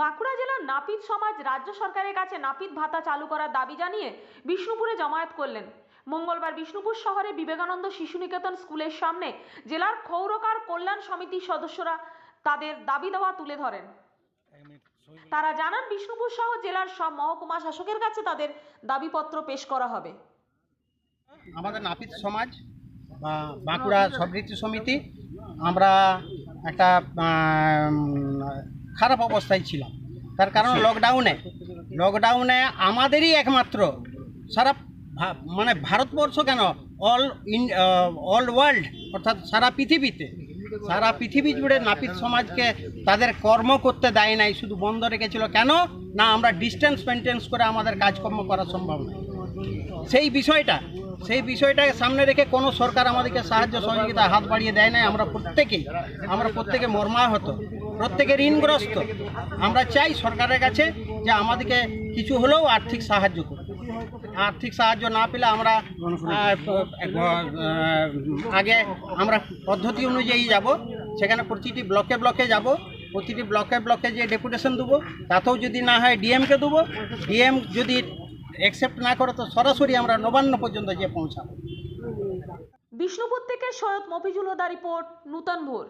বাঁকুড়া জেলার নাপিত সমাজ রাজ্য সরকারের কাছে নাপিত ভাতা চালু করার দাবি জানিয়ে বিষ্ণুপুরে জমায়েত করলেন। মঙ্গলবার বিষ্ণুপুর শহরে বিবেকানন্দ শিশু নিকেতন স্কুলের সামনে জেলার ক্ষৌরকার কল্যাণ সমিতির সদস্যরা তাদের দাবি দেওয়া তুলে ধরেন। তারা জানান, বিষ্ণুপুর সহ জেলার সব মহকুমা শাসকের কাছে তাদের দাবিপত্র পেশ করা হবে। আমাদের নাপিত সমাজ বাঁকুড়া সমৃদ্ধি সমিতি, আমরা একটা খারাপ অবস্থায় ছিলাম। তার কারণ লকডাউনে লকডাউনে আমাদেরই একমাত্র সারা মানে ভারতবর্ষ কেন? অল ইন অল ওয়ার্ল্ড অর্থাৎ সারা পৃথিবীতে। সারা পৃথিবী জুড়ে নাপিত সমাজকে তাদের কর্ম করতে দেয় নাই শুধু বন্ধ রেখেছিল। কেন? না আমরা ডিস্টেন্স মেনটেন্স করে আমাদের কাজকর্ম করা সম্ভব নয়। সেই বিষয়টা সেই বিষয়টাকে সামনে রেখে কোনো সরকার আমাদেরকে সাহায্য সহযোগিতা হাত বাড়িয়ে দেয় নাই। আমরা প্রত্যেকেই আমরা প্রত্যেকে মর্মাহত। প্রত্যেকে ঋণগ্রস্ত। আমরা চাই সরকারের কাছে যে আমাদেরকে কিছু হলেও আর্থিক সাহায্য করুন আর্থিক সাহায্য না পেলে আমরা আগে আমরা পদ্ধতি অনুযায়ী যাব। সেখানে প্রতিটি ব্লকে ব্লকে যাব। প্রতিটি ব্লকে ব্লকে যে ডেপুটেশন দেবো, তাতেও যদি না হয় ডিএমকে দেবো। ডিএম যদি অ্যাকসেপ্ট না করে, তো সরাসরি আমরা নবান্ন পর্যন্ত গিয়ে পৌঁছাবো। বিষ্ণুপুর থেকে সৈয়দ মফিজুল রিপোর্ট, নূতন ভোর।